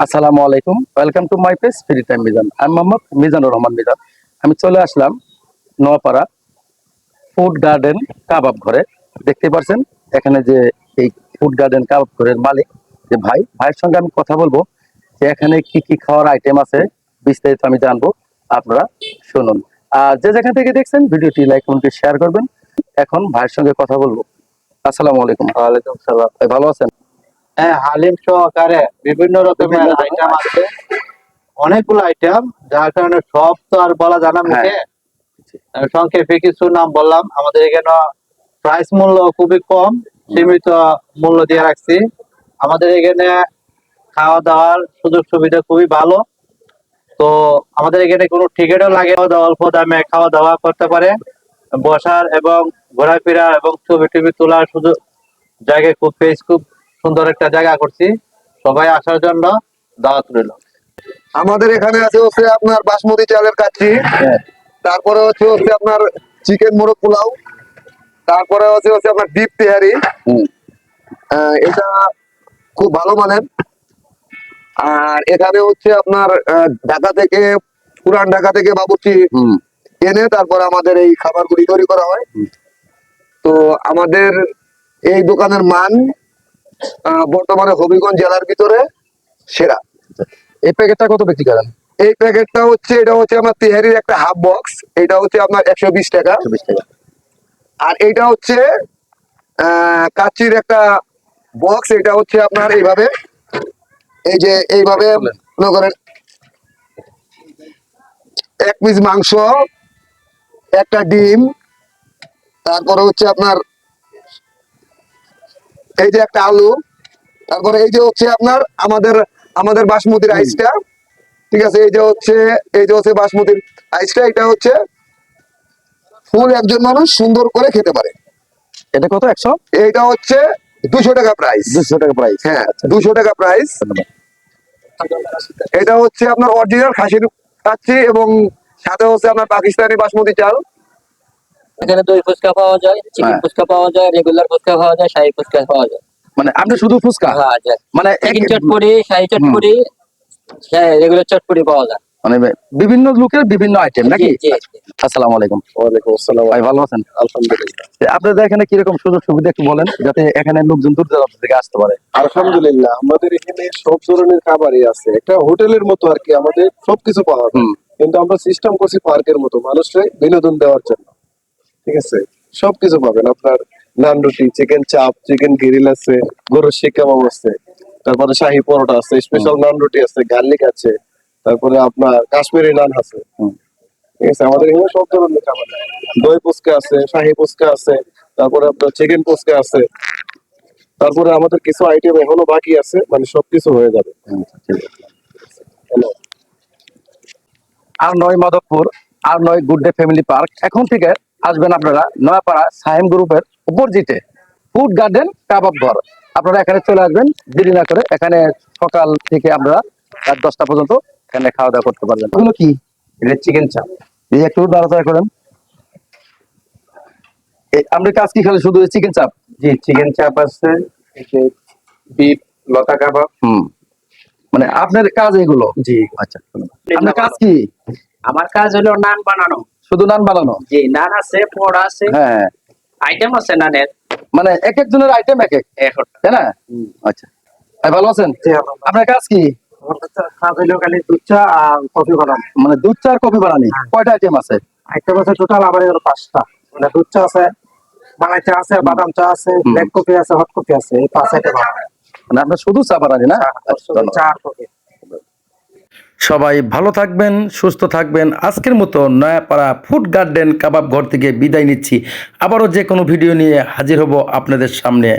আসসালামু আলাইকুম। Welcome to my page free time Mizan আমি মোহাম্মদ মিজানুর রহমান মিজান আমি চলে আসলাম নোয়াপাড়া ফুড গার্ডেন কাবাব ঘরে। দেখতে পাচ্ছেন এখানে যে এই ফুড গার্ডেন কাবাব ঘরের মালিক যে ভাই ভাইয়ের সঙ্গে আমি কথা বলব যে এখানে কি কি খাওয়ার আইটেম আছে বিস্তারিত আমি জানব। আপনারা শুনুন। আর যে যেখান থেকে দেখছেন ভিডিওটি লাইক কমেন্ট শেয়ার করবেন। এখন ভাইয়ের সঙ্গে কথা বলব। আসসালামু আলাইকুম। ওয়ালাইকুম সালাম। ভাই ভালো আছেন? হ্যাঁ হালিম সহকারে বিভিন্ন রকমের আইটেম আছে। অনেকগুলো আইটেম যার কারণে সব তো আর বলা জানা মুখে। সংক্ষেপে কিছু নাম বললাম। আমাদের এখানে প্রাইস মূল্য খুবই কম সীমিত মূল্য দিয়ে রাখছি। আমাদের এখানে খাওয়া দাওয়ার সুযোগ সুবিধা খুবই ভালো। তো আমাদের এখানে কোনো টিকিটও লাগে অল্প দামে খাওয়া দাওয়া করতে পারে। বসার এবং ঘোরাফেরা এবং ছবি টবি তোলার সুযোগ জায়গায় খুব পেজ খুব সুন্দর একটা জায়গা করছি। সবাই আসার জন্য দাওয়াত রইল। আমাদের এখানে আছে হচ্ছে আপনার বাসমতি চালের কাচ্চি হ্যাঁ। তারপরে হচ্ছে হচ্ছে আপনার চিকেন মোরগ পোলাও তারপরে হচ্ছে হচ্ছে আপনার ডিপ তেহারি। এটা খুব ভালো মানের। আর এখানে হচ্ছে আপনার ঢাকা থেকে পুরান ঢাকা থেকে বাবুর্চি হুম। এনে তারপরে আমাদের এই খাবারগুলি তৈরি করা হয়। তো আমাদের এই দোকানের মান বর্তমানে হবিগঞ্জ জেলার ভিতরে সেরা। এই প্যাকেটটা কত বিক্রি করেন? এই প্যাকেটটা হচ্ছে এটা হচ্ছে আমার তেহারির একটা হাফ বক্স এটা হচ্ছে আপনার একশো বিশ টাকা। আর এটা হচ্ছে আহ, কাচ্চির একটা বক্স এটা হচ্ছে আপনার এইভাবে এই যে এইভাবে। মনে করেন এক পিস মাংস একটা ডিম তারপরে হচ্ছে আপনার এই যে একটা আলু তারপরে এই যে হচ্ছে আপনার আমাদের আমাদের বাসমতি রাইসটা ঠিক আছে? এই যে হচ্ছে এই যে হচ্ছে বাসমতির আইসটা এটা হচ্ছে ফুল একজন মানুষ সুন্দর করে খেতে পারে। এটা কত একশো? এইটা হচ্ছে দুশো টাকা প্রাইস দুশো টাকা প্রাইস হ্যাঁ দুশো টাকা প্রাইস এটা হচ্ছে আপনার অরিজিনাল খাসির খাচ্ছি এবং সাথে হচ্ছে আপনার পাকিস্তানি বাসমতি চাল। এখানে দই ফুচকা পাওয়া যায় চিকেন হ্যাঁ। ফুচকা পাওয়া যায় রেগুলার ফুচকা পাওয়া যায় শাহী ফুচকা পাওয়া যায়। মানে আপনি শুধু ফুচকা? পাওয়া মানে চিকেন চটপটি শাহী চটপটি রেগুলার চটপটি পাওয়া যায়। মানে বিভিন্ন লোকের বিভিন্ন আইটেম নাকি। আসসালামু আলাইকুম। ওয়ালাইকুম আসসালাম। ভাই ভালো আছেন? আলহামদুলিল্লাহ। আপনাদের এখানে কীরকম সুযোগ সুবিধা একটু বলেন যাতে এখানে লোকজন দূর দূরান্ত থেকে আসতে পারে। আলহামদুলিল্লাহ আমাদের এখানে সব ধরনের খাবারই আছে। একটা হোটেলের মতো আর কি আমাদের সবকিছু পাওয়া যায়। কিন্তু আমরা সিস্টেম করছি পার্কের মতো মানুষকে বিনোদন দেওয়ার জন্য। ঠিক আছে? সবকিছু পাবেন। আপনার নান রুটি চিকেন চাপ চিকেন গ্রিল আছে গরুর শিক কাবাব আছে তারপরে শাহী পরোটা আছে স্পেশাল নান রুটি আছে গার্লিক আছে তারপরে আপনার কাশ্মীরি নান আছে। ঠিক আছে? আমাদের এখানে সব ধরনের খাবার দই ফুচকা আছে শাহী ফুচকা আছে তারপরে আপনার চিকেন ফুচকা আছে। তারপরে আমাদের কিছু আইটেম এখনও বাকি আছে মানে সবকিছু হয়ে যাবে। হ্যালো। আর নয় মাধবপুর আর নয় গুড ডে ফ্যামিলি পার্ক। এখন থেকে আসবেন আপনারা নয়াপাড়া সাহেম গ্রুপের উপরজিটে ফুড গার্ডেন কাবাব ঘর। আপনারা এখানে চলে আসবেন দেরি না করে এখানে সকাল থেকে আপনারা রাত দশটা পর্যন্ত এখানে খাওয়া দাওয়া করতে পারবেন। ওগুলো কি? এটা চিকেন চাপ এই একটু নাড়াচাড়া করেন। এই- আমরা কাজ কি খালি শুধু চিকেন চাপ জি চিকেন চাপ আছে বিফ লতা কাবাব। হুম। মানে আপনার কাজ এগুলো? জি। আচ্ছা আপনার কাজ কি? আমার কাজ হলো নান বানানো। শুধু নান বানানো? জি নান আছে পড়া আছে হ্যাঁ। আইটেম আছে নানের। মানে এক এক জনের আইটেম এক এক তাই না? আচ্ছা। ভাই ভালো আছেন? আপনার কাজ কি? দুধ চা আর কফি মানে দুধ চা আর কফি বানানি? কয়টা আইটেম আছে? আইটেম আছে টোটাল আমার পাঁচটা। মানে দুধ চা আছে বাংলা চা আছে বাদাম চা আছে ব্ল্যাক কফি আছে হট কফি আছে এই পাঁচ আইটেম মানে আপনার শুধু চা বানানি না? আচ্ছা। চা আর কফি সবাই ভালো থাকবেন, সুস্থ থাকবেন। আজকের মতো নয়াপাড়া ফুড গার্ডেন কাবাব ঘর থেকে বিদায় নিচ্ছি। আবারও যে কোনো ভিডিও নিয়ে হাজির হব আপনাদের সামনে।